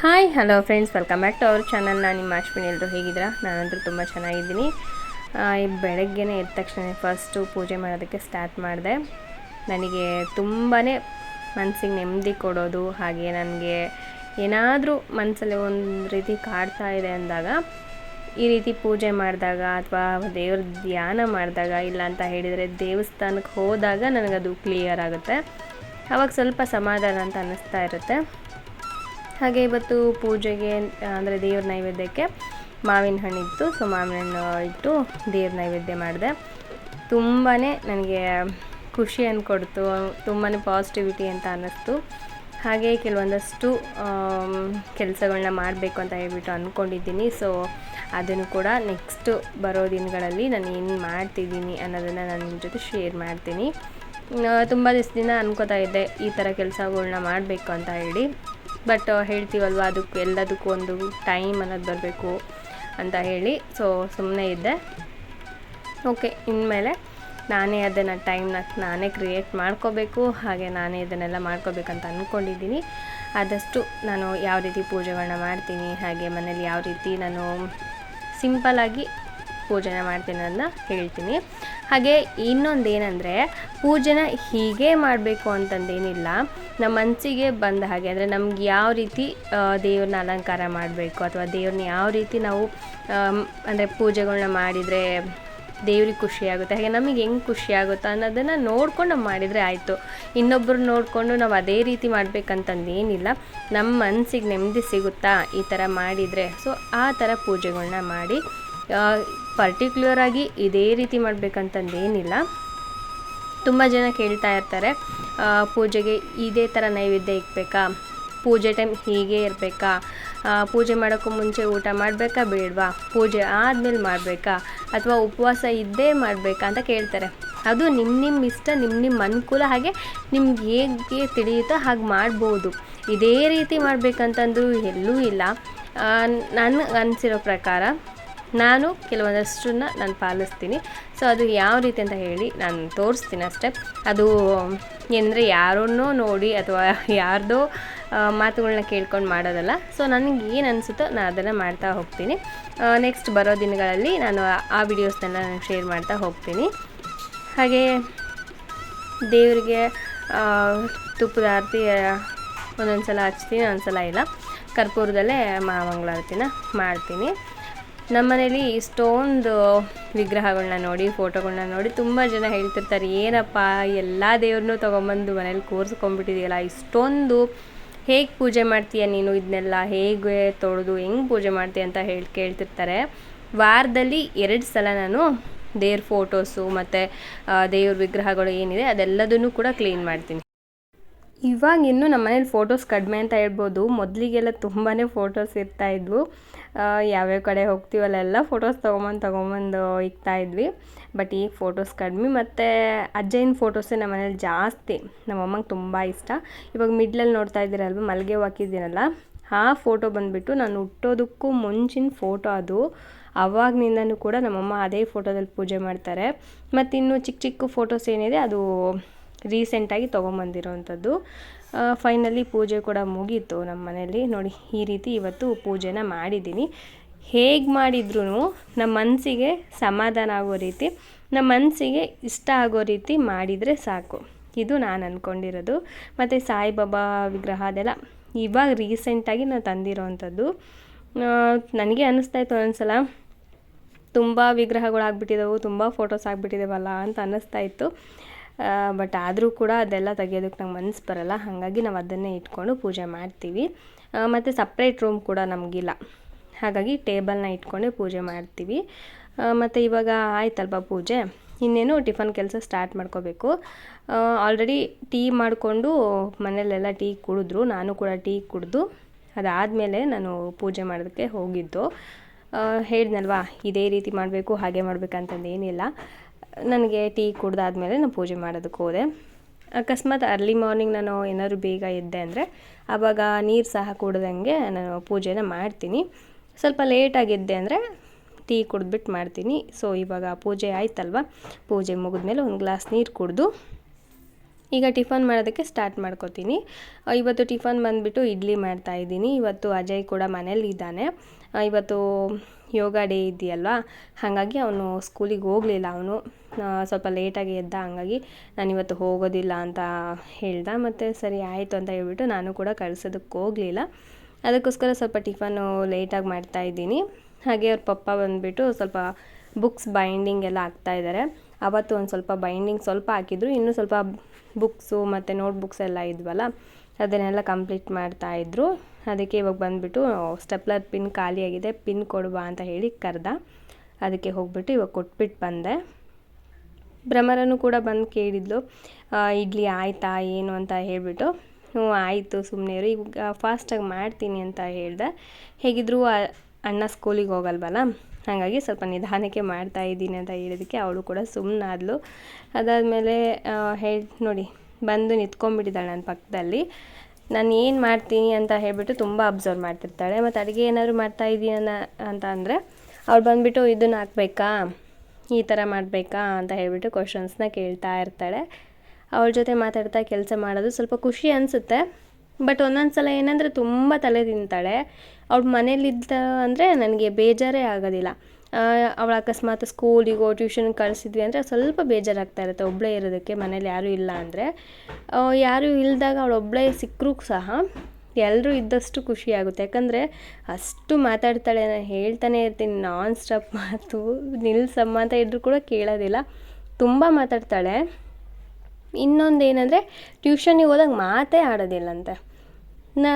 Hi hello friends welcome back to ಅವ್ರ channel ನಾನು ನಿಮ್ಮ ಅಶ್ವಿನಿ ಎಲ್ಲರೂ ಹೇಗಿದ್ದೀರಾ? ನಾನಂತೂ ತುಂಬ ಚೆನ್ನಾಗಿದ್ದೀನಿ. ಬೆಳಗ್ಗೆನೇ ಎದ್ದ ತಕ್ಷಣ ಫಸ್ಟು ಪೂಜೆ ಮಾಡೋದಕ್ಕೆ ಸ್ಟಾರ್ಟ್ ಮಾಡಿದೆ. ನನಗೆ ತುಂಬಾ ಮನಸ್ಸಿಗೆ ನೆಮ್ಮದಿ ಕೊಡೋದು, ಹಾಗೆ ನನಗೆ ಏನಾದರೂ ಮನಸ್ಸಲ್ಲಿ ಒಂದು ರೀತಿ ಕಾಡ್ತಾ ಇದೆ ಅಂದಾಗ, ಈ ರೀತಿ ಪೂಜೆ ಮಾಡಿದಾಗ ಅಥವಾ ದೇವ್ರ ಧ್ಯಾನ ಮಾಡಿದಾಗ, ಇಲ್ಲ ಅಂತ ಹೇಳಿದರೆ ದೇವಸ್ಥಾನಕ್ಕೆ ಹೋದಾಗ ನನಗದು ಕ್ಲಿಯರ್ ಆಗುತ್ತೆ. ಆವಾಗ ಸ್ವಲ್ಪ ಸಮಾಧಾನ ಅಂತ ಅನ್ನಿಸ್ತಾ ಇರುತ್ತೆ. ಹಾಗೆ ಇವತ್ತು ಪೂಜೆಗೆ ಅಂದರೆ ದೇವ್ರ ನೈವೇದ್ಯಕ್ಕೆ ಮಾವಿನ ಹಣ್ಣಿತ್ತು ಸೊ ಮಾವಿನ ಹಣ್ಣು ಇಟ್ಟು ದೇವ್ರ ನೈವೇದ್ಯ ಮಾಡಿದೆ. ತುಂಬಾ ನನಗೆ ಖುಷಿಯನ್ನು ಕೊಡ್ತು ತುಂಬಾ ಪಾಸಿಟಿವಿಟಿ ಅಂತ ಅನ್ನಿಸ್ತು. ಹಾಗೆ ಕೆಲವೊಂದಷ್ಟು ಕೆಲಸಗಳನ್ನ ಮಾಡಬೇಕು ಅಂತ ಹೇಳ್ಬಿಟ್ಟು ಅಂದ್ಕೊಂಡಿದ್ದೀನಿ ಸೊ ಅದನ್ನು ಕೂಡ ನೆಕ್ಸ್ಟು ಬರೋ ದಿನಗಳಲ್ಲಿ ನಾನು ಏನು ಮಾಡ್ತಿದ್ದೀನಿ ಅನ್ನೋದನ್ನು ನಾನು ನಿಮ್ಮ ಜೊತೆ ಶೇರ್ ಮಾಡ್ತೀನಿ. ತುಂಬ ದಿವಸದಿಂದ ಅನ್ಕೋತಾ ಇದ್ದೆ, ಈ ಥರ ಕೆಲಸಗಳ್ನ ಮಾಡಬೇಕು ಅಂತ ಹೇಳಿ. ಬಟ್ ಹೇಳ್ತೀವಲ್ವ? ಅದಕ್ಕೆ ಎಲ್ಲದಕ್ಕೂ ಒಂದು ಟೈಮ್ ಅನ್ನೋದು ಬರಬೇಕು ಅಂತ ಹೇಳಿ. ಸೊ ಸುಮ್ಮನೆ ಇದ್ದೆ. ಓಕೆ ಇನ್ಮೇಲೆ ನಾನೇ ಅದನ್ನು ಟೈಮ್ನ ನಾನೇ ಕ್ರಿಯೇಟ್ ಮಾಡ್ಕೋಬೇಕು. ಹಾಗೆ ನಾನೇ ಇದನ್ನೆಲ್ಲ ಮಾಡ್ಕೋಬೇಕಂತ ಅಂದ್ಕೊಂಡಿದ್ದೀನಿ ಆದಷ್ಟು ನಾನು ಯಾವ ರೀತಿ ಪೂಜೆಗಳನ್ನ ಮಾಡ್ತೀನಿ, ಹಾಗೆ ಮನೇಲಿ ಯಾವ ರೀತಿ ನಾನು ಸಿಂಪಲ್ಲಾಗಿ ಪೂಜೆನ ಮಾಡ್ತೀನಿ ಅನ್ನೋದನ್ನ ಹೇಳ್ತೀನಿ. ಹಾಗೆ ಇನ್ನೊಂದು ಏನಂದರೆ ಪೂಜೆನ ಹೀಗೆ ಮಾಡಬೇಕು ಅಂತಂದೇನಿಲ್ಲ. ನಮ್ಮ ಮನಸ್ಸಿಗೆ ಬಂದ ಹಾಗೆ, ಅಂದರೆ ನಮ್ಗೆ ಯಾವ ರೀತಿ ದೇವ್ರನ್ನ ಅಲಂಕಾರ ಮಾಡಬೇಕು, ಅಥವಾ ದೇವ್ರನ್ನ ಯಾವ ರೀತಿ ನಾವು ಅಂದರೆ ಪೂಜೆಗಳನ್ನ ಮಾಡಿದರೆ ದೇವ್ರಿಗೆ ಖುಷಿಯಾಗುತ್ತೆ ಹಾಗೆ ನಮಗೆ ಹೆಂಗೆ ಖುಷಿಯಾಗುತ್ತೋ ಅನ್ನೋದನ್ನು ನೋಡ್ಕೊಂಡು ನಾವು ಮಾಡಿದರೆ ಆಯಿತು. ಇನ್ನೊಬ್ಬರು ನೋಡಿಕೊಂಡು ನಾವು ಅದೇ ರೀತಿ ಮಾಡಬೇಕಂತಂದೇನಿಲ್ಲ. ನಮ್ಮ ಮನಸ್ಸಿಗೆ ನೆಮ್ಮದಿ ಸಿಗುತ್ತಾ ಈ ಥರ ಮಾಡಿದರೆ? ಸೊ ಆ ಥರ ಪೂಜೆಗಳನ್ನ ಮಾಡಿ ಪರ್ಟಿಕ್ಯುಲರ್ ಆಗಿ ಇದೇ ರೀತಿ ಮಾಡಬೇಕಂತಂದೇನಿಲ್ಲ ತುಂಬ ಜನ ಕೇಳ್ತಾ ಇರ್ತಾರೆ ಪೂಜೆಗೆ ಇದೇ ಥರ ನೈವೇದ್ಯ ಇಕ್ಬೇಕಾ? ಪೂಜೆ ಟೈಮ್ ಹೀಗೆ ಇರಬೇಕಾ? ಪೂಜೆ ಮಾಡೋಕ್ಕೂ ಮುಂಚೆ ಊಟ ಮಾಡಬೇಕಾ ಬೇಡವಾ? ಪೂಜೆ ಆದಮೇಲೆ ಮಾಡಬೇಕಾ? ಅಥವಾ ಉಪವಾಸ ಇದ್ದೇ ಮಾಡಬೇಕಾ ಅಂತ ಕೇಳ್ತಾರೆ. ಅದು ನಿಮ್ಮ ನಿಮ್ಮ ಇಷ್ಟ ನಿಮ್ಮ ನಿಮ್ಮ ಅನುಕೂಲ ಹಾಗೆ ನಿಮ್ಗೆ ಹೇಗೆ ತಿಳಿಯುತ್ತೋ ಹಾಗೆ ಮಾಡ್ಬೋದು. ಇದೇ ರೀತಿ ಮಾಡಬೇಕಂತಂದ್ರೂ ಎಲ್ಲೂ ಇಲ್ಲ. ನನ್ನ ಅನಿಸಿರೋ ಪ್ರಕಾರ ನಾನು ಕೆಲವೊಂದಷ್ಟನ್ನ ನಾನು ಪಾಲಿಸ್ತೀನಿ. ಸೊ ಅದು ಯಾವ ರೀತಿ ಅಂತ ಹೇಳಿ ನಾನು ತೋರಿಸ್ತೀನಿ ಅಷ್ಟೇ. ಅದು, ಏನಂದರೆ ಯಾರನ್ನೋ ನೋಡಿ ಅಥವಾ ಯಾರ್ದೋ ಮಾತುಗಳನ್ನ ಕೇಳ್ಕೊಂಡು ಮಾಡೋದಲ್ಲ. ಸೊ ನನಗೆ ಏನು ಅನಿಸುತ್ತೋ ನಾನು ಅದನ್ನು ಮಾಡ್ತಾ ಹೋಗ್ತೀನಿ. ನೆಕ್ಸ್ಟ್ ಬರೋ ದಿನಗಳಲ್ಲಿ ನಾನು ಆ- ಆ ವಿಡಿಯೋಸ್ನೆಲ್ಲ ನಾನು ಶೇರ್ ಮಾಡ್ತಾ ಹೋಗ್ತೀನಿ. ಹಾಗೆ, ದೇವರಿಗೆ ತುಪ್ಪದ ಆರತಿ ಒಂದೊಂದು ಸಲ ಹಚ್ತೀನಿ ಒಂದೊಂದು ಸಲ ಇಲ್ಲ. ಕರ್ಪೂರದಲ್ಲೇ ಮಹಾಮಂಗಳಾರತಿನ ಮಾಡ್ತೀನಿ. ನಮ್ಮನೇಲಿ ಇಷ್ಟೊಂದು ವಿಗ್ರಹಗಳನ್ನ ನೋಡಿ ಫೋಟೋಗಳನ್ನ ನೋಡಿ ತುಂಬ ಜನ ಹೇಳ್ತಿರ್ತಾರೆ, ಏನಪ್ಪ, ಎಲ್ಲ ದೇವ್ರನ್ನೂ ತೊಗೊಂಬಂದು ಮನೇಲಿ ಕೂರಿಸ್ಕೊಂಡ್ಬಿಟ್ಟಿದೆಯಲ್ಲ, ಇಷ್ಟೊಂದು ಹೇಗೆ ಪೂಜೆ ಮಾಡ್ತೀಯ ನೀನು ಇದನ್ನೆಲ್ಲ ಹೇಗೆ ತೊಳೆದು, ಹೆಂಗೆ ಪೂಜೆ ಮಾಡ್ತೀಯ ಅಂತ ಹೇಳಿ ಕೇಳ್ತಿರ್ತಾರೆ. ವಾರದಲ್ಲಿ ಎರಡು ಸಲ ನಾನು ದೇವ್ರ ಫೋಟೋಸು ಮತ್ತು ದೇವ್ರ ವಿಗ್ರಹಗಳು ಏನಿದೆ ಅದೆಲ್ಲದನ್ನು ಕೂಡ ಕ್ಲೀನ್ ಮಾಡ್ತೀನಿ. ಇವಾಗ ಇನ್ನು ನಮ್ಮ ಮನೇಲಿ ಫೋಟೋಸ್ ಕಡಿಮೆ ಅಂತ ಹೇಳ್ಬೋದು. ಮೊದಲಿಗೆಲ್ಲ ತುಂಬಾ ಫೋಟೋಸ್ ಇರ್ತಾಯಿದ್ವು ಯಾವ್ಯಾವ ಕಡೆ ಹೋಗ್ತೀವಲ್ಲ ಎಲ್ಲ ಫೋಟೋಸ್ ತೊಗೊಂಬಂದು ತೊಗೊಂಬಂದು ಇಕ್ತಾ ಇದ್ವಿ. ಬಟ್ ಈಗ ಫೋಟೋಸ್ ಕಡಿಮೆ ಮತ್ತು ಅಜ್ಜಯ್ಯನ ಫೋಟೋಸೇ ನಮ್ಮ ಮನೇಲಿ ಜಾಸ್ತಿ. ನಮ್ಮ ಅಮ್ಮಂಗೆ ತುಂಬ ಇಷ್ಟ. ಇವಾಗ ಮಿಡ್ಲಲ್ಲಿ ನೋಡ್ತಾ ಇದ್ದೀರಲ್ವ ಮಲ್ಲಿಗೆ ಹಾಕಿದ್ದೀನಲ್ಲ ಆ ಫೋಟೋ ಬಂದುಬಿಟ್ಟು ನಾನು ಹುಟ್ಟೋದಕ್ಕೂ ಮುಂಚಿನ ಫೋಟೋ ಅದು. ಅವಾಗ್ನಿಂದನೂ ಕೂಡ ನಮ್ಮಮ್ಮ ಅದೇ ಫೋಟೋದಲ್ಲಿ ಪೂಜೆ ಮಾಡ್ತಾರೆ. ಮತ್ತು ಇನ್ನು ಚಿಕ್ಕ ಚಿಕ್ಕ ಫೋಟೋಸ್ ಏನಿದೆ, ಅದು ರೀಸೆಂಟಾಗಿ ತೊಗೊಂಬಂದಿರೋವಂಥದ್ದು ಫೈನಲಿ ಪೂಜೆ ಕೂಡ ಮುಗೀತು ನಮ್ಮ ಮನೇಲಿ ನೋಡಿ, ಈ ರೀತಿ ಇವತ್ತು ಪೂಜೆನ ಮಾಡಿದ್ದೀನಿ. ಹೇಗೆ ಮಾಡಿದ್ರೂ ನಮ್ಮ ಮನಸ್ಸಿಗೆ ಸಮಾಧಾನ ಆಗೋ ರೀತಿ, ನಮ್ಮ ಮನಸ್ಸಿಗೆ ಇಷ್ಟ ಆಗೋ ರೀತಿ ಮಾಡಿದರೆ ಸಾಕು. ಇದು ನಾನು ಅಂದ್ಕೊಂಡಿರೋದು ಮತ್ತು ಸಾಯಿಬಾಬಾ ವಿಗ್ರಹ ಅದೆಲ್ಲ ಇವಾಗ ರೀಸೆಂಟಾಗಿ ನಾನು ತಂದಿರೋವಂಥದ್ದು ನನಗೆ ಅನ್ನಿಸ್ತಾ ಇತ್ತು ಒಂದೊಂದ್ಸಲ ತುಂಬ ವಿಗ್ರಹಗಳು ಆಗ್ಬಿಟ್ಟಿದ್ದವು ತುಂಬ ಫೋಟೋಸ್ ಆಗಿಬಿಟ್ಟಿದ್ದಾವಲ್ಲ ಅಂತ ಅನ್ನಿಸ್ತಾ ಇತ್ತು. ಬಟ್ ಆದರೂ ಕೂಡ ಅದೆಲ್ಲ ತೆಗೆಯೋದಕ್ಕೆ ನಂಗೆ ಮನಸ್ಸು ಬರಲ್ಲ. ಹಾಗಾಗಿ ನಾವು ಅದನ್ನೇ ಇಟ್ಕೊಂಡು ಪೂಜೆ ಮಾಡ್ತೀವಿ. ಮತ್ತು ಸಪ್ರೇಟ್ ರೂಮ್ ಕೂಡ ನಮಗಿಲ್ಲ. ಹಾಗಾಗಿ ಟೇಬಲ್ನ ಇಟ್ಕೊಂಡೇ ಪೂಜೆ ಮಾಡ್ತೀವಿ. ಮತ್ತು ಇವಾಗ ಆಯ್ತಲ್ವ ಪೂಜೆ? ಇನ್ನೇನು ಟಿಫನ್ ಕೆಲಸ ಸ್ಟಾರ್ಟ್ ಮಾಡ್ಕೋಬೇಕು. ಆಲ್ರೆಡಿ ಟೀ ಮಾಡಿಕೊಂಡು ಮನೇಲೆಲ್ಲ ಟೀ ಕುಡಿದ್ರು. ನಾನು ಕೂಡ ಟೀ ಕುಡಿದು ಅದಾದಮೇಲೆ ನಾನು ಪೂಜೆ ಮಾಡೋದಕ್ಕೆ ಹೋಗಿದ್ದು. ಹೇಳಿದ್ನಲ್ವಾ, ಇದೇ ರೀತಿ ಮಾಡಬೇಕು, ಹಾಗೆ ಮಾಡಬೇಕಂತಂದು ಏನಿಲ್ಲ ನನಗೆ ಟೀ ಕುಡ್ದಾದ್ಮೇಲೆ ನಾನು ಪೂಜೆ ಮಾಡೋದಕ್ಕೆ ಹೋದೆ. ಅಕಸ್ಮಾತ್ ಅರ್ಲಿ ಮಾರ್ನಿಂಗ್ ನಾನು ಏನಾದರೂ ಬೇಗ ಎದ್ದೆ ಅಂದರೆ ಆವಾಗ ನೀರು ಸಹ ಕುಡ್ದಂಗೆ ನಾನು ಪೂಜೆನ ಮಾಡ್ತೀನಿ. ಸ್ವಲ್ಪ ಲೇಟಾಗಿ ಎದ್ದೆ ಅಂದರೆ ಟೀ ಕುಡಿದ್ಬಿಟ್ಟು ಮಾಡ್ತೀನಿ. ಸೊ ಇವಾಗ ಪೂಜೆ ಆಯ್ತಲ್ವ? ಪೂಜೆ ಮುಗಿದ್ಮೇಲೆ ಒಂದು ಗ್ಲಾಸ್ ನೀರು ಕುಡಿದು ಈಗ ಟಿಫನ್ ಮಾಡೋದಕ್ಕೆ ಸ್ಟಾರ್ಟ್ ಮಾಡ್ಕೋತೀನಿ. ಇವತ್ತು ಟಿಫನ್ ಬಂದುಬಿಟ್ಟು ಇಡ್ಲಿ ಮಾಡ್ತಾ ಇದ್ದೀನಿ. ಇವತ್ತು ಅಜಯ್ ಕೂಡ ಮನೇಲಿ ಇದ್ದಾನೆ ಇವತ್ತು ಯೋಗ ಡೇ ಇದೆಯಲ್ವಾ? ಹಾಗಾಗಿ ಅವನು ಸ್ಕೂಲಿಗೆ ಹೋಗಲಿಲ್ಲ. ಅವನು ಸ್ವಲ್ಪ ಲೇಟಾಗಿ ಎದ್ದ. ಹಾಗಾಗಿ ನಾನು ಇವತ್ತು ಹೋಗೋದಿಲ್ಲ ಅಂತ ಹೇಳ್ದ. ಮತ್ತು ಸರಿ ಆಯಿತು ಅಂತ ಹೇಳ್ಬಿಟ್ಟು ನಾನು ಕೂಡ ಕಳ್ಸೋದಕ್ಕೆ ಹೋಗಲಿಲ್ಲ. ಅದಕ್ಕೋಸ್ಕರ ಸ್ವಲ್ಪ ಟಿಫನು ಲೇಟಾಗಿ ಮಾಡ್ತಾ ಇದ್ದೀನಿ. ಹಾಗೆ ಅವ್ರ ಪಪ್ಪ ಬಂದುಬಿಟ್ಟು ಸ್ವಲ್ಪ ಬುಕ್ಸ್ ಬೈಂಡಿಂಗ್ ಎಲ್ಲ ಹಾಕ್ತಾ ಇದ್ದಾರೆ. ಅವತ್ತು ಒಂದು ಸ್ವಲ್ಪ ಬೈಂಡಿಂಗ್ ಸ್ವಲ್ಪ ಹಾಕಿದ್ರು. ಇನ್ನೂ ಸ್ವಲ್ಪ ಬುಕ್ಸು ಮತ್ತು ನೋಟ್ಬುಕ್ಸ್ ಎಲ್ಲ ಇದ್ವಲ್ಲ, ಅದನ್ನೆಲ್ಲ ಕಂಪ್ಲೀಟ್ ಮಾಡ್ತಾ ಇದ್ರು. ಅದಕ್ಕೆ ಇವಾಗ ಬಂದುಬಿಟ್ಟು, ಸ್ಟೆಪ್ಲರ್ ಪಿನ್ ಖಾಲಿಯಾಗಿದೆ ಪಿನ್ ಕೊಡುವ ಅಂತ ಹೇಳಿ ಕರೆದ. ಅದಕ್ಕೆ ಹೋಗ್ಬಿಟ್ಟು ಇವಾಗ ಕೊಟ್ಬಿಟ್ಟು ಬಂದೆ. ಭ್ರಮರನು ಕೂಡ ಬಂದು ಕೇಳಿದ್ಲು ಇಡ್ಲಿ ಆಯಿತಾ, ಏನು ಅಂತ ಹೇಳಿಬಿಟ್ಟು. ಹ್ಞೂ, ಆಯಿತು ಸುಮ್ಮನೆ ಇರು, ಈಗ ಫಾಸ್ಟಾಗಿ ಮಾಡ್ತೀನಿ ಅಂತ ಹೇಳಿದೆ. ಹೇಗಿದ್ರೂ ಅಣ್ಣ ಸ್ಕೂಲಿಗೆ ಹೋಗಲ್ವಲ್ಲ, ಹಾಗಾಗಿ ಸ್ವಲ್ಪ ನಿಧಾನಕ್ಕೆ ಮಾಡ್ತಾ ಇದ್ದೀನಿ ಅಂತ ಹೇಳಿದಕ್ಕೆ ಅವಳು ಕೂಡ ಸುಮ್ಮನಾದ್ಲು ಅದಾದಮೇಲೆ ಹೇಳಿ, ನೋಡಿ, ಬಂದು ನಿಂತ್ಕೊಂಡ್ಬಿಟ್ಟಿದ್ದಾಳೆ ನನ್ನ ಪಕ್ಕದಲ್ಲಿ. ನಾನು ಏನು ಮಾಡ್ತೀನಿ ಅಂತ ಹೇಳಿಬಿಟ್ಟು ತುಂಬ ಅಬ್ಸರ್ವ್ ಮಾಡ್ತಿರ್ತಾಳೆ. ಮತ್ತು ಅಡುಗೆ ಏನಾದರೂ ಮಾಡ್ತಾ ಇದೀಯನ ಅಂತ ಅಂದರೆ ಅವ್ರು ಬಂದುಬಿಟ್ಟು ಇದನ್ನು ಹಾಕ್ಬೇಕಾ? ಈ ಥರ ಮಾಡಬೇಕಾ? ಅಂತ ಹೇಳಿಬಿಟ್ಟು ಕ್ವಶನ್ಸ್ನ ಕೇಳ್ತಾ ಇರ್ತಾಳೆ. ಅವಳ ಜೊತೆ ಮಾತಾಡ್ತಾ ಕೆಲಸ ಮಾಡೋದು ಸ್ವಲ್ಪ ಖುಷಿ ಅನಿಸುತ್ತೆ. ಬಟ್ ಒಂದೊಂದು ಸಲ ಏನಂದರೆ ತುಂಬ ತಲೆ ತಿಂತಾಳೆ. ಅವ್ಳು ಮನೇಲಿದ್ದ ಅಂದರೆ, ನನಗೆ ಬೇಜಾರೇ ಆಗೋದಿಲ್ಲ. ಅವಳು ಅಕಸ್ಮಾತ್ ಸ್ಕೂಲಿಗೋ ಟ್ಯೂಷನ್ಗೆ ಕಳಿಸಿದ್ವಿ ಅಂದರೆ ಸ್ವಲ್ಪ ಬೇಜಾರಾಗ್ತಾ ಇರುತ್ತೆ. ಒಬ್ಬಳೇ ಇರೋದಕ್ಕೆ ಮನೇಲಿ ಯಾರೂ ಇಲ್ಲ ಅಂದರೆ. ಯಾರೂ ಇಲ್ಲದಾಗ ಅವಳು ಒಬ್ಬಳೇ ಸಿಕ್ಕರೂ ಸಹ ಎಲ್ಲರೂ ಇದ್ದಷ್ಟು ಖುಷಿಯಾಗುತ್ತೆ ಯಾಕಂದರೆ ಅಷ್ಟು ಮಾತಾಡ್ತಾಳೆ, ನಾನು ಹೇಳ್ತಾನೆ ಇರ್ತೀನಿ ನಾನ್ ಸ್ಟಾಪ್ ಮಾತು, ನಿಲ್ಸಮ್ಮ ಅಂತ ಇದ್ರೂ ಕೂಡ ಕೇಳೋದಿಲ್ಲ. ತುಂಬ ಮಾತಾಡ್ತಾಳೆ. ಇನ್ನೊಂದು ಏನಂದರೆ ಟ್ಯೂಷನಿಗೆ ಹೋದಾಗ ಮಾತೇ ಆಡೋದಿಲ್ಲಂತೆ. ನಾ,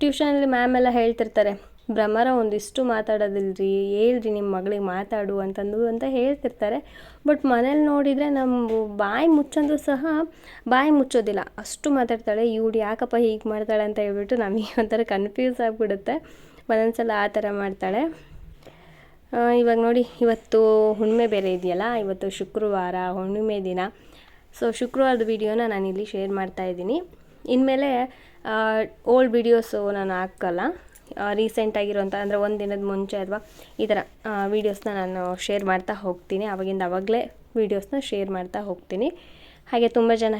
ಟ್ಯೂಷನಲ್ಲಿ ಮ್ಯಾಮ್ ಎಲ್ಲ ಹೇಳ್ತಿರ್ತಾರೆ ಭ್ರಮರ ಒಂದಿಷ್ಟು ಮಾತಾಡೋದಿಲ್ರಿ, ಹೇಳ್ರಿ ನಿಮ್ಮ ಮಗಳಿಗೆ ಮಾತಾಡು ಅಂತಂದು ಅಂತ ಹೇಳ್ತಿರ್ತಾರೆ. ಬಟ್ ಮನೇಲಿ ನೋಡಿದರೆ ನಮ್ಮ ಬಾಯಿ ಮುಚ್ಚಂದ್ರೂ ಸಹ ಬಾಯಿ ಮುಚ್ಚೋದಿಲ್ಲ. ಅಷ್ಟು ಮಾತಾಡ್ತಾಳೆ, ಇವ್ಳು ಯಾಕಪ್ಪ ಹೀಗೆ ಮಾಡ್ತಾಳೆ? ಅಂತ ಹೇಳ್ಬಿಟ್ಟು ನಮಗೆ ಒಂಥರ ಕನ್ಫ್ಯೂಸ್ ಆಗಿಬಿಡುತ್ತೆ. ಒಂದೊಂದ್ಸಲ ಆ ಥರ ಮಾಡ್ತಾಳೆ. ಇವಾಗ ನೋಡಿ, ಇವತ್ತು ಹುಣ್ಣಿಮೆ ಬೇರೆ ಇದೆಯಲ್ಲ, ಇವತ್ತು ಶುಕ್ರವಾರ ಹುಣ್ಣಿಮೆ ದಿನ. ಸೊ ಶುಕ್ರವಾರದ ವಿಡಿಯೋನ ನಾನು ಇಲ್ಲಿ ಶೇರ್ ಮಾಡ್ತಾ ಇದ್ದೀನಿ. ಇನ್ಮೇಲೆ ಓಲ್ಡ್ ವಿಡಿಯೋಸು ನಾನು ಹಾಕಲ್ಲ. ರೀಸೆಂಟ್ ಆಗಿರುವಂಥ ಅಂದರೆ ಒಂದು ದಿನದ ಮುಂಚೆ ಅಥವಾ ಈ ಥರ ವೀಡಿಯೋಸ್ನ ನಾನು ಶೇರ್ ಮಾಡ್ತಾ ಹೋಗ್ತೀನಿ. ಅವಾಗಿಂದ ಅವಾಗಲೇ ವೀಡಿಯೋಸ್ನ ಶೇರ್ ಮಾಡ್ತಾ ಹೋಗ್ತೀನಿ. ಹಾಗೆ ತುಂಬ ಜನ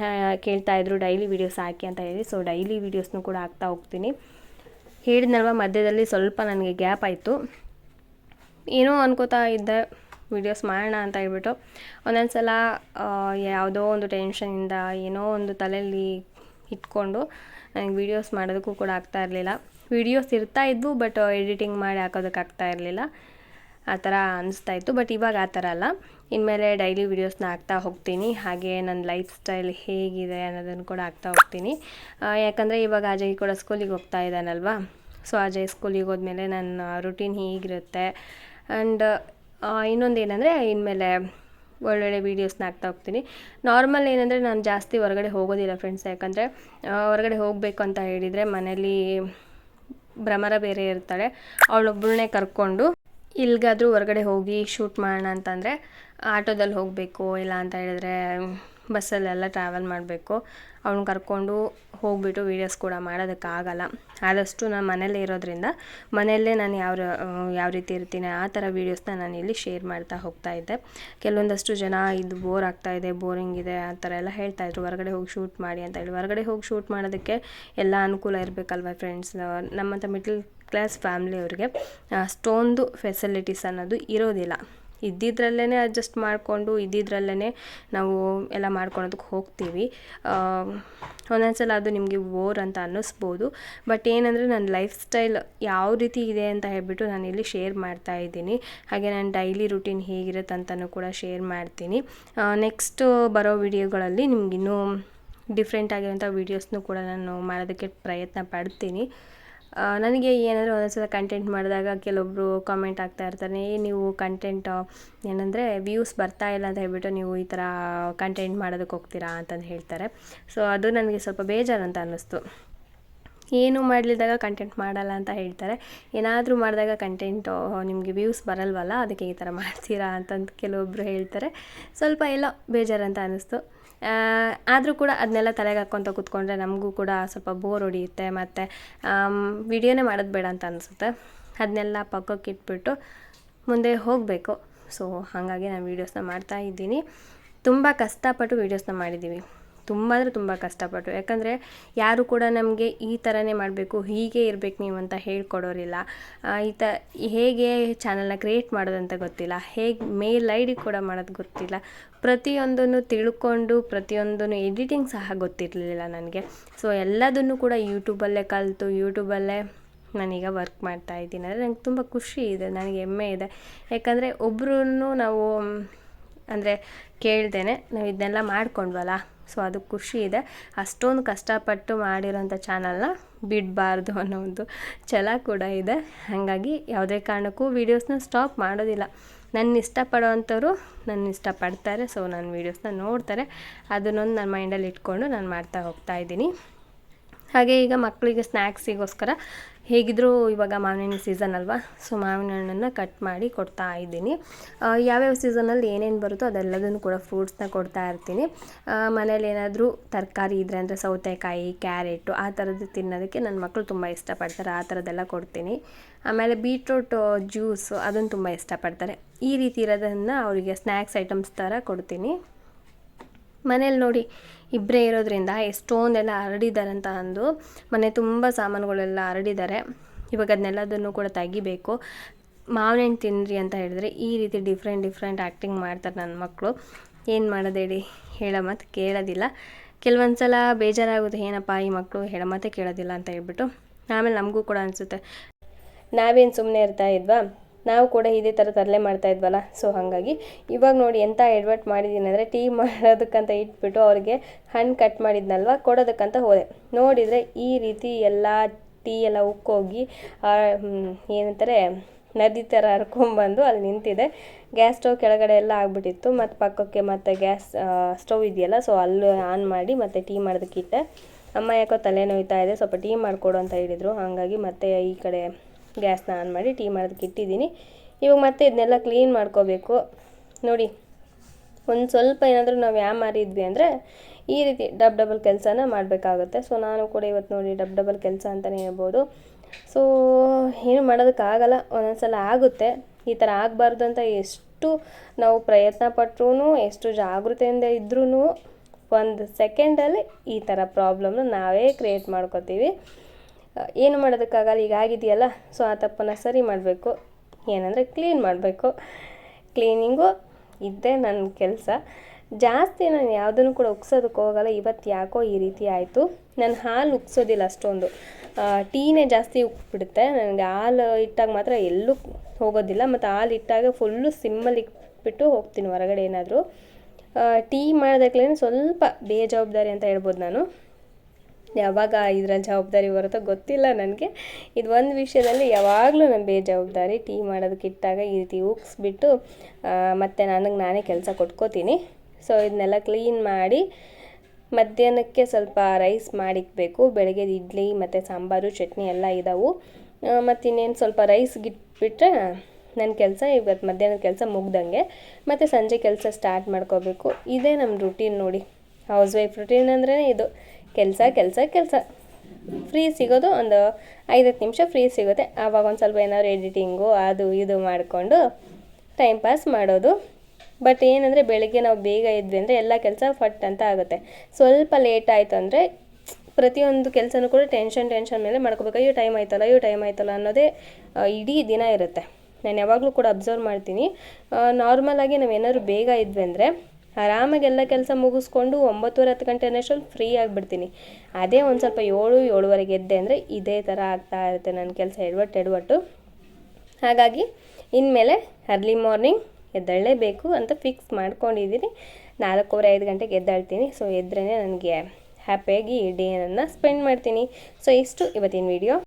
ಕೇಳ್ತಾ ಇದ್ರು ಡೈಲಿ ವೀಡಿಯೋಸ್ ಹಾಕಿ ಅಂತ ಹೇಳಿ. ಸೊ ಡೈಲಿ ವೀಡಿಯೋಸ್ನು ಕೂಡ ಹಾಕ್ತಾ ಹೋಗ್ತೀನಿ. ಹೇಳಿದ್ನಲ್ವ, ಮಧ್ಯದಲ್ಲಿ ಸ್ವಲ್ಪ ನನಗೆ ಗ್ಯಾಪ್ ಆಯಿತು. ಏನೋ ಅನ್ಕೋತಾ ಇದ್ದೆ ವೀಡಿಯೋಸ್ ಮಾಡೋಣ ಅಂತ ಹೇಳ್ಬಿಟ್ಟು. ಒಂದೊಂದು ಸಲ ಯಾವುದೋ ಒಂದು ಟೆನ್ಷನಿಂದ ಏನೋ ಒಂದು ತಲೆಯಲ್ಲಿ ಇಟ್ಕೊಂಡು, ನನಗೆ ವೀಡಿಯೋಸ್ ಮಾಡೋದಕ್ಕೂ ಕೂಡ ಆಗ್ತಾ ಇರಲಿಲ್ಲ. ವೀಡಿಯೋಸ್ ಇರ್ತಾ ಇದ್ವು ಬಟ್ ಎಡಿಟಿಂಗ್ ಮಾಡಿ ಹಾಕೋದಕ್ಕೆ ಆಗ್ತಾ ಇರಲಿಲ್ಲ. ಆ ಥರ ಅನಿಸ್ತಾ ಇತ್ತು ಬಟ್ ಇವಾಗ ಆ ಥರ ಅಲ್ಲ. ಇನ್ಮೇಲೆ ಡೈಲಿ ವೀಡಿಯೋಸ್ನ ಹಾಕ್ತಾ ಹೋಗ್ತೀನಿ. ಹಾಗೆ ನನ್ನ ಲೈಫ್ ಸ್ಟೈಲ್ ಹೇಗಿದೆ ಅನ್ನೋದನ್ನು ಕೂಡ ಹಾಕ್ತಾ ಹೋಗ್ತೀನಿ. ಯಾಕಂದರೆ ಇವಾಗ ಅಜಯ್ ಕೂಡ ಸ್ಕೂಲಿಗೆ ಹೋಗ್ತಾ ಇದ್ದಾನಲ್ವಾ? ಸೊ ಅಜಯ್ ಸ್ಕೂಲಿಗೆ ಹೋದ್ಮೇಲೆ ನನ್ನ ರುಟೀನ್ ಹೀಗಿರುತ್ತೆ. ಆ್ಯಂಡ್ ಇನ್ನೊಂದು ಏನಂದರೆ ಇನ್ಮೇಲೆ ಒಳ್ಳೊಳ್ಳೆ ವೀಡಿಯೋಸ್ನ ಹಾಕ್ತಾ ಹೋಗ್ತೀನಿ. ನಾರ್ಮಲ್ ಏನಂದರೆ ನಾನು ಜಾಸ್ತಿ ಹೊರಗಡೆ ಹೋಗೋದಿಲ್ಲ ಫ್ರೆಂಡ್ಸ್ ಯಾಕಂದರೆ ಹೊರಗಡೆ ಹೋಗಬೇಕು ಅಂತ ಹೇಳಿದರೆ ಮನೇಲಿ ಭ್ರಮರ ಬೇರೆ ಇರ್ತಾಳೆ. ಅವಳೊಬ್ಬಳನ್ನೇ ಕರ್ಕೊಂಡು ಇಲ್ಲಿಗಾದ್ರೂ ಹೊರಗಡೆ ಹೋಗಿ ಶೂಟ್ ಮಾಡೋಣ ಅಂತಂದರೆ ಆಟೋದಲ್ಲಿ ಹೋಗಬೇಕು, ಇಲ್ಲ ಅಂತ ಹೇಳಿದ್ರೆ ಬಸ್ಸಲ್ಲೆಲ್ಲ ಟ್ರಾವೆಲ್ ಮಾಡಬೇಕು. ಅವ್ನು ಕರ್ಕೊಂಡು ಹೋಗ್ಬಿಟ್ಟು ವೀಡಿಯೋಸ್ ಕೂಡ ಮಾಡೋದಕ್ಕಾಗಲ್ಲ. ಆದಷ್ಟು ನಾನು ಮನೇಲೇ ಇರೋದ್ರಿಂದ ಮನೆಯಲ್ಲೇ ನಾನು ಯಾವ ಯಾವ ರೀತಿ ಇರ್ತೀನಿ, ಆ ಥರ ವೀಡಿಯೋಸ್ನ ನಾನು ಇಲ್ಲಿ ಶೇರ್ ಮಾಡ್ತಾ ಹೋಗ್ತಾ ಇದ್ದೆ. ಕೆಲವೊಂದಷ್ಟು ಜನ ಇದು ಬೋರ್ ಆಗ್ತಾ ಇದೆ ಬೋರಿಂಗ್ ಇದೆ, ಆ ಥರ ಎಲ್ಲ ಹೇಳ್ತಾ ಇದ್ರು. ಹೊರಗಡೆ ಹೋಗಿ ಶೂಟ್ ಮಾಡಿ ಅಂತ ಹೇಳಿ. ಹೊರಗಡೆ ಹೋಗಿ ಶೂಟ್ ಮಾಡೋದಕ್ಕೆ ಎಲ್ಲ ಅನುಕೂಲ ಇರಬೇಕಲ್ವ ಫ್ರೆಂಡ್ಸ್ ನಮ್ಮಂಥ ಮಿಡ್ಲ್ ಕ್ಲಾಸ್ ಫ್ಯಾಮ್ಲಿಯವ್ರಿಗೆ ಅಷ್ಟೊಂದು ಫೆಸಿಲಿಟೀಸ್ ಅನ್ನೋದು ಇರೋದಿಲ್ಲ. ಇದ್ದಿದ್ರಲ್ಲೇ ಅಡ್ಜಸ್ಟ್ ಮಾಡಿಕೊಂಡು ಇದ್ದಿದ್ರಲ್ಲೇ ನಾವು ಎಲ್ಲ ಮಾಡ್ಕೊಳೋದಕ್ಕೆ ಹೋಗ್ತೀವಿ. ಒಂದೊಂದ್ಸಲ ಅದು ನಿಮಗೆ ಬೋರ್ ಅಂತ ಅನ್ನಿಸ್ಬೋದು. ಬಟ್ ಏನಂದರೆ ನನ್ನ ಲೈಫ್ ಸ್ಟೈಲ್ ಯಾವ ರೀತಿ ಇದೆ ಅಂತ ಹೇಳ್ಬಿಟ್ಟು ನಾನು ಇಲ್ಲಿ ಶೇರ್ ಮಾಡ್ತಾ ಇದ್ದೀನಿ. ಹಾಗೆ ನನ್ನ ಡೈಲಿ ರುಟೀನ್ ಹೇಗಿರುತ್ತೆ ಅಂತಲೂ ಕೂಡ ಶೇರ್ ಮಾಡ್ತೀನಿ. ನೆಕ್ಸ್ಟ್ ಬರೋ ವಿಡಿಯೋಗಳಲ್ಲಿ ನಿಮಗಿನ್ನೂ ಡಿಫ್ರೆಂಟ್ ಆಗಿರೋಂಥ ವೀಡಿಯೋಸ್ನು ಕೂಡ ನಾನು ಮಾಡೋದಕ್ಕೆ ಪ್ರಯತ್ನ ಪಡ್ತೀನಿ. ನನಗೆ ಏನಾದರೂ ಒಂದೊಂದ್ಸಲ ಕಂಟೆಂಟ್ ಮಾಡಿದಾಗ ಕೆಲವೊಬ್ಬರು ಕಾಮೆಂಟ್ ಆಗ್ತಾ ಇರ್ತಾರೆ "ಏ, ನೀವು ಕಂಟೆಂಟ್ ಏನಂದರೆ ವ್ಯೂಸ್ ಬರ್ತಾ ಇಲ್ಲ ಅಂತ ಹೇಳ್ಬಿಟ್ಟು ನೀವು ಈ ಥರ ಕಂಟೆಂಟ್ ಮಾಡೋದಕ್ಕೆ ಹೋಗ್ತೀರಾ? ಅಂತಂದು ಹೇಳ್ತಾರೆ. ಸೊ ಅದು ನನಗೆ ಸ್ವಲ್ಪ ಬೇಜಾರು ಅಂತ ಅನ್ನಿಸ್ತು. ಏನು ಮಾಡಲಿದ್ದಾಗ ಕಂಟೆಂಟ್ ಮಾಡಲ್ಲ ಅಂತ ಹೇಳ್ತಾರೆ. ಏನಾದರೂ ಮಾಡಿದಾಗ ಕಂಟೆಂಟ್ ನಿಮಗೆ ವ್ಯೂಸ್ ಬರಲ್ವಲ್ಲ ಅದಕ್ಕೆ ಈ ಥರ ಮಾಡ್ತೀರಾ ಅಂತಂದು ಕೆಲವೊಬ್ಬರು ಹೇಳ್ತಾರೆ. ಸ್ವಲ್ಪ ಎಲ್ಲ ಬೇಜಾರಂತ ಅನ್ನಿಸ್ತು. ಆದರೂ ಕೂಡ ಅದನ್ನೆಲ್ಲ ತಲೆಗೆ ಹಾಕ್ಕೊತ ಕೂತ್ಕೊಂಡ್ರೆ ನಮಗೂ ಕೂಡ ಸ್ವಲ್ಪ ಬೋರ್ ಹೊಡಿಯುತ್ತೆ ಮತ್ತು ವಿಡಿಯೋನೇ ಮಾಡೋದು ಬೇಡ ಅಂತ ಅನಿಸುತ್ತೆ. ಅದನ್ನೆಲ್ಲ ಪಕ್ಕಕ್ಕೆ ಇಟ್ಬಿಟ್ಟು ಮುಂದೆ ಹೋಗಬೇಕು. ಸೊ ಹಾಗಾಗಿ ನಾನು ವೀಡಿಯೋಸ್ನ ಮಾಡ್ತಾ ಇದ್ದೀನಿ. ತುಂಬ ಕಷ್ಟಪಟ್ಟು ವೀಡಿಯೋಸ್ನ ಮಾಡಿದ್ದೀವಿ ತುಂಬ ಅಂದರೆ ತುಂಬ ಕಷ್ಟಪಟ್ಟು ಯಾಕಂದರೆ ಯಾರು ಕೂಡ ನಮಗೆ ಈ ಥರನೇ ಮಾಡಬೇಕು, ಹೀಗೆ ಇರಬೇಕು ನೀವು ಅಂತ ಹೇಳ್ಕೊಡೋರಿಲ್ಲ. ಈ ತ, ಹೇಗೆ ಚಾನಲ್ನ ಕ್ರಿಯೇಟ್ ಮಾಡೋದಂತ ಗೊತ್ತಿಲ್ಲ. ಹೇಗೆ ಮೇಲ್ ಐ ಕೂಡ ಮಾಡೋದು ಗೊತ್ತಿಲ್ಲ. ಪ್ರತಿಯೊಂದನ್ನು ತಿಳ್ಕೊಂಡು, ಪ್ರತಿಯೊಂದನ್ನು ಎಡಿಟಿಂಗ್ ಸಹ ಗೊತ್ತಿರಲಿಲ್ಲ ನನಗೆ. ಸೊ ಎಲ್ಲದನ್ನು ಕೂಡ ಯೂಟ್ಯೂಬಲ್ಲೇ ಕಲಿತು ಯೂಟ್ಯೂಬಲ್ಲೇ ನಾನೀಗ ವರ್ಕ್ ಮಾಡ್ತಾ ಇದ್ದೀನಿ. ಅಂದರೆ ನಂಗೆ ತುಂಬ ಖುಷಿ ಇದೆ, ನನಗೆ ಹೆಮ್ಮೆ ಇದೆ. ಯಾಕಂದರೆ ಒಬ್ಬರೂ ನಾವು, ಅಂದರೆ ಕೇಳ್ದೇನೆ, ನಾವು ಇದನ್ನೆಲ್ಲ ಮಾಡ್ಕೊಂಡ್ವಲ್ಲ. ಸೊ ಅದು ಖುಷಿ ಇದೆ. ಅಷ್ಟೊಂದು ಕಷ್ಟಪಟ್ಟು ಮಾಡಿರೋಂಥ ಚಾನಲ್ನ ಬಿಡಬಾರ್ದು ಅನ್ನೋ ಒಂದು ಛಲ ಕೂಡ ಇದೆ. ಹಾಗಾಗಿ ಯಾವುದೇ ಕಾರಣಕ್ಕೂ ವೀಡಿಯೋಸ್ನ ಸ್ಟಾಪ್ ಮಾಡೋದಿಲ್ಲ. ನನ್ನ ಇಷ್ಟಪಡೋವಂಥವ್ರು ನನ್ನ ಇಷ್ಟಪಡ್ತಾರೆ. ಸೊ ನನ್ನ ವೀಡಿಯೋಸ್ನ ನೋಡ್ತಾರೆ. ಅದನ್ನೊಂದು ನನ್ನ ಮೈಂಡಲ್ಲಿ ಇಟ್ಕೊಂಡು ನಾನು ಮಾಡ್ತಾ ಹೋಗ್ತಾ ಇದ್ದೀನಿ. ಹಾಗೆ ಈಗ ಮಕ್ಕಳಿಗೆ ಸ್ನ್ಯಾಕ್ಸಿಗೋಸ್ಕರ ಹೇಗಿದ್ದರೂ ಇವಾಗ ಮಾವಿನ ಸೀಸನ್ ಅಲ್ವಾ? ಸೊ ಮಾವಿನ ಹಣ್ಣನ್ನು ಕಟ್ ಮಾಡಿ ಕೊಡ್ತಾ ಇದ್ದೀನಿ. ಯಾವ್ಯಾವ ಸೀಸನಲ್ಲಿ ಏನೇನು ಬರುತ್ತೋ ಅದೆಲ್ಲದನ್ನು ಕೂಡ ಫ್ರೂಟ್ಸ್ನ ಕೊಡ್ತಾ ಇರ್ತೀನಿ. ಮನೇಲಿ ಏನಾದರೂ ತರಕಾರಿ ಇದ್ದರೆ ಅಂದರೆ ಸೌತೆಕಾಯಿ, ಕ್ಯಾರೆಟು ಆ ಥರದ್ದು ತಿನ್ನೋದಕ್ಕೆ ನನ್ನ ಮಕ್ಕಳು ತುಂಬ ಇಷ್ಟಪಡ್ತಾರೆ. ಆ ಥರದ್ದೆಲ್ಲ ಕೊಡ್ತೀನಿ. ಆಮೇಲೆ ಬೀಟ್ರೂಟ್ ಜ್ಯೂಸು ಅದನ್ನು ತುಂಬ ಇಷ್ಟಪಡ್ತಾರೆ. ಈ ರೀತಿ ಇರೋದನ್ನು ಅವರಿಗೆ ಸ್ನ್ಯಾಕ್ಸ್ ಐಟಮ್ಸ್ ಥರ ಕೊಡ್ತೀನಿ. ಮನೇಲಿ ನೋಡಿ ಇಬ್ಬರೇ ಇರೋದ್ರಿಂದ ಎಷ್ಟೊಂದೆಲ್ಲ ಹರಡಿದ್ದಾರೆ ಅಂತ ಅಂದು ಮನೆ ತುಂಬ ಸಾಮಾನುಗಳೆಲ್ಲ ಹರಡಿದ್ದಾರೆ. ಇವಾಗ ಅದನ್ನೆಲ್ಲದನ್ನು ಕೂಡ ತೆಗಿಬೇಕು. ಮಾವಿನ ಹಣ್ಣು ತಿನ್ನಿರಿ ಅಂತ ಹೇಳಿದ್ರೆ ಈ ರೀತಿ ಡಿಫ್ರೆಂಟ್ ಡಿಫ್ರೆಂಟ್ ಆ್ಯಕ್ಟಿಂಗ್ ಮಾಡ್ತಾರೆ ನನ್ನ ಮಕ್ಕಳು ಏನು ಮಾಡೋದು ಹೇಳಿ ಹೇಳೋ ಮಾತು ಕೇಳೋದಿಲ್ಲ. ಕೆಲವೊಂದು ಸಲ ಬೇಜಾರಾಗುತ್ತೆ ಏನಪ್ಪ ಈ ಮಕ್ಕಳು ಹೇಳ ಮಾತೇ ಕೇಳೋದಿಲ್ಲ ಅಂತ ಹೇಳ್ಬಿಟ್ಟು ಆಮೇಲೆ ನಮಗೂ ಕೂಡ ಅನಿಸುತ್ತೆ. ನಾವೇನು ಸುಮ್ಮನೆ ಇರ್ತಾ ಇದ್ವಾ? ನಾವು ಕೂಡ ಇದೇ ಥರ ತರಲೆ ಮಾಡ್ತಾ ಇದ್ವಲ್ಲ? ಸೊ ಹಾಗಾಗಿ ಇವಾಗ ನೋಡಿ ಎಂಥ ಎಡ್ವರ್ಟ್ ಮಾಡಿದ್ದೀನಿ ಅಂದರೆ ಟೀ ಮಾಡೋದಕ್ಕಂತ ಇಟ್ಬಿಟ್ಟು ಅವ್ರಿಗೆ ಹಣ್ಣು ಕಟ್ ಮಾಡಿದ್ನಲ್ವ? ಕೊಡೋದಕ್ಕಂತ ಹೋದೆ. ನೋಡಿದರೆ ಈ ರೀತಿ ಎಲ್ಲ ಟೀ ಎಲ್ಲ ಉಕ್ಕೋಗಿ ಏನಂತಾರೆ, ನದಿ ಥರ ಹರ್ಕೊಂಬಂದು ಅಲ್ಲಿ ನಿಂತಿದೆ. ಗ್ಯಾಸ್ ಸ್ಟವ್ ಕೆಳಗಡೆ ಎಲ್ಲ ಆಗಿಬಿಟ್ಟಿತ್ತು. ಮತ್ತು ಪಕ್ಕಕ್ಕೆ ಮತ್ತು ಗ್ಯಾಸ್ ಸ್ಟವ್ ಇದೆಯಲ್ಲ ಸೊ ಅಲ್ಲಿ ಆನ್ ಮಾಡಿ ಮತ್ತು ಟೀ ಮಾಡೋದಕ್ಕಿಟ್ಟೆ ಅಮ್ಮ ಯಾಕೋ ತಲೆ ನೋಯ್ತಾ ಇದೆ, ಸ್ವಲ್ಪ ಟೀ ಮಾಡಿಕೊಡು ಅಂತ ಹೇಳಿದರು. ಹಾಗಾಗಿ ಮತ್ತೆ ಈ ಕಡೆ ಗ್ಯಾಸ್ನ ಆನ್ ಮಾಡಿ ಟೀ ಮಾಡೋದಕ್ಕೆ ಇಟ್ಟಿದ್ದೀನಿ. ಇವಾಗ ಮತ್ತೆ ಇದನ್ನೆಲ್ಲ ಕ್ಲೀನ್ ಮಾಡ್ಕೋಬೇಕು. ನೋಡಿ, ಒಂದು ಸ್ವಲ್ಪ ಏನಾದರೂ ನಾವು ಯಾವ ಮಾರಿದ್ವಿ ಅಂದರೆ ಈ ರೀತಿ ಡಬ್ ಡಬಲ್ ಕೆಲಸನ ಮಾಡಬೇಕಾಗುತ್ತೆ. ಸೊ ನಾನು ಕೂಡ ಇವತ್ತು ನೋಡಿ ಡಬ್ ಡಬಲ್ ಕೆಲಸ ಅಂತಲೇ ಹೇಳ್ಬೋದು. ಸೊ ಏನು ಮಾಡೋದಕ್ಕಾಗಲ್ಲ ಒಂದೊಂದು ಸಲ ಆಗುತ್ತೆ. ಈ ಥರ ಆಗಬಾರ್ದು ಅಂತ ಎಷ್ಟು ನಾವು ಪ್ರಯತ್ನ ಪಟ್ಟರು ಎಷ್ಟು ಜಾಗೃತೆಯಿಂದ ಇದ್ರೂ ಒಂದು ಸೆಕೆಂಡಲ್ಲಿ ಈ ಥರ ಪ್ರಾಬ್ಲಮ್ನ ನಾವೇ ಕ್ರಿಯೇಟ್ ಮಾಡ್ಕೋತೀವಿ. ಏನು ಮಾಡೋದಕ್ಕಾಗಲ್ಲ, ಈಗ ಆಗಿದೆಯಲ್ಲ ಸೊ ಆ ತಪ್ಪನ್ನು ಸರಿ ಮಾಡಬೇಕು. ಏನಂದರೆ ಕ್ಲೀನ್ ಮಾಡಬೇಕು. ಕ್ಲೀನಿಂಗು ಇದ್ದೇ ನನ್ನ ಕೆಲಸ. ಜಾಸ್ತಿ ನಾನು ಯಾವುದನ್ನು ಕೂಡ ಉಗ್ಸೋದಕ್ಕೆ ಹೋಗಲ್ಲ, ಇವತ್ತು ಯಾಕೋ ಈ ರೀತಿ ಆಯಿತು. ನಾನು ಹಾಲು ಉಕ್ಸೋದಿಲ್ಲ ಅಷ್ಟೊಂದು. ಟೀನೇ ಜಾಸ್ತಿ ಉಕ್ಬಿಡುತ್ತೆ ನನಗೆ ಹಾಲು ಇಟ್ಟಾಗ ಮಾತ್ರ ಎಲ್ಲೂ ಹೋಗೋದಿಲ್ಲ. ಮತ್ತು ಹಾಲು ಇಟ್ಟಾಗ ಫುಲ್ಲು ಸಿಮ್ಮಲ್ಲಿ ಇಟ್ಬಿಟ್ಟು ಹೋಗ್ತೀನಿ ಹೊರಗಡೆ ಏನಾದರೂ. ಟೀ ಮಾಡೋದಕ್ಕೆ ಸ್ವಲ್ಪ ಬೇಜವಾಬ್ದಾರಿ ಅಂತ ಹೇಳ್ಬೋದು ನಾನು. ಯಾವಾಗ ಇದ್ರಲ್ಲಿ ಜವಾಬ್ದಾರಿ ಬರುತ್ತೋ ಗೊತ್ತಿಲ್ಲ ನನಗೆ. ಇದು ಒಂದು ವಿಷಯದಲ್ಲಿ ಯಾವಾಗಲೂ ನನ್ನ ಬೇಜವಾಬ್ದಾರಿ ಟೀ ಮಾಡೋದಕ್ಕೆ ಇಟ್ಟಾಗ ಈ ರೀತಿ ಉಗ್ಸ್ಬಿಟ್ಟು ಮತ್ತು ನನಗೆ ನಾನೇ ಕೆಲಸ ಕೊಟ್ಕೋತೀನಿ. ಸೊ ಇದನ್ನೆಲ್ಲ ಕ್ಲೀನ್ ಮಾಡಿ, ಮಧ್ಯಾಹ್ನಕ್ಕೆ ಸ್ವಲ್ಪ ರೈಸ್ ಮಾಡಿಕ್ಬೇಕು. ಬೆಳಗ್ಗೆ ಇಡ್ಲಿ ಮತ್ತು ಸಾಂಬಾರು, ಚಟ್ನಿ ಎಲ್ಲ ಇದ್ದಾವೆ ಮತ್ತು ಇನ್ನೇನು ಸ್ವಲ್ಪ ರೈಸ್ ಗಿಟ್ಬಿಟ್ರೆ ನನ್ನ ಕೆಲಸ ಇವತ್ತು ಮಧ್ಯಾಹ್ನದ ಕೆಲಸ ಮುಗ್ದಂಗೆ, ಮತ್ತು ಸಂಜೆ ಕೆಲಸ ಸ್ಟಾರ್ಟ್ ಮಾಡ್ಕೋಬೇಕು. ಇದೇ ನಮ್ಮ ರುಟೀನ್ ನೋಡಿ. ಹೌಸ್ ವೈಫ್ ರುಟೀನ್ ಅಂದ್ರೇ ಇದು. ಕೆಲಸ ಕೆಲಸ ಕೆಲಸ. ಫ್ರೀ ಸಿಗೋದು ಒಂದು ಐದತ್ತು ನಿಮಿಷ ಫ್ರೀ ಸಿಗುತ್ತೆ. ಆವಾಗ ಒಂದು ಸ್ವಲ್ಪ ಏನಾದ್ರು ಎಡಿಟಿಂಗು ಅದು ಇದು ಮಾಡಿಕೊಂಡು ಟೈಮ್ ಪಾಸ್ ಮಾಡೋದು. ಬಟ್ ಏನಂದರೆ ಬೆಳಿಗ್ಗೆ ನಾವು ಬೇಗ ಇದ್ವಿ ಅಂದರೆ ಎಲ್ಲ ಕೆಲಸ ಫಟ್ ಅಂತ ಆಗುತ್ತೆ. ಸ್ವಲ್ಪ ಲೇಟ್ ಆಯಿತು ಅಂದರೆ ಪ್ರತಿಯೊಂದು ಕೆಲಸನೂ ಕೂಡ ಟೆನ್ಷನ್ ಟೆನ್ಷನ್ ಮೇಲೆ ಮಾಡ್ಕೋಬೇಕು. ಅಯ್ಯೋ ಟೈಮ್ ಆಯ್ತಲ್ಲ, ಅಯ್ಯೋ ಟೈಮ್ ಆಯ್ತಲ್ಲ ಅನ್ನೋದೇ ಇಡೀ ದಿನ ಇರುತ್ತೆ. ನಾನು ಯಾವಾಗಲೂ ಕೂಡ ಅಬ್ಸರ್ವ್ ಮಾಡ್ತೀನಿ. ನಾರ್ಮಲಾಗಿ ನಾವು ಏನಾದ್ರು ಬೇಗ ಇದ್ವಿ ಅಂದರೆ ಆರಾಮಾಗಿ ಎಲ್ಲ ಕೆಲಸ ಮುಗಿಸ್ಕೊಂಡು ಒಂಬತ್ತುವರೆ, ಹತ್ತು ಗಂಟೆ ಅನ್ನೋಷ್ಟರಲ್ಲಿ ಫ್ರೀ ಆಗಿಬಿಡ್ತೀನಿ. ಅದೇ ಒಂದು ಸ್ವಲ್ಪ ಏಳು ಏಳುವರೆಗೆ ಎದ್ದೆ ಅಂದರೆ ಇದೇ ಥರ ಆಗ್ತಾ ಇರುತ್ತೆ ನನ್ನ ಕೆಲಸ ಎಡವಟ್ಟು ಎಡವಟ್ಟು. ಹಾಗಾಗಿ ಇನ್ಮೇಲೆ ಅರ್ಲಿ ಮಾರ್ನಿಂಗ್ ಎದ್ದೇಳಲೇಬೇಕು ಅಂತ ಫಿಕ್ಸ್ ಮಾಡ್ಕೊಂಡಿದ್ದೀನಿ. ನಾಲ್ಕೂವರೆ, ಐದು ಗಂಟೆಗೆ ಎದ್ದಾಳ್ತೀನಿ. ಸೊ ಎದ್ರೇ ನನಗೆ ಹ್ಯಾಪಿಯಾಗಿ ಡೇನನ್ನು ಸ್ಪೆಂಡ್ ಮಾಡ್ತೀನಿ. ಸೊ ಇಷ್ಟು ಇವತ್ತಿನ ವಿಡಿಯೋ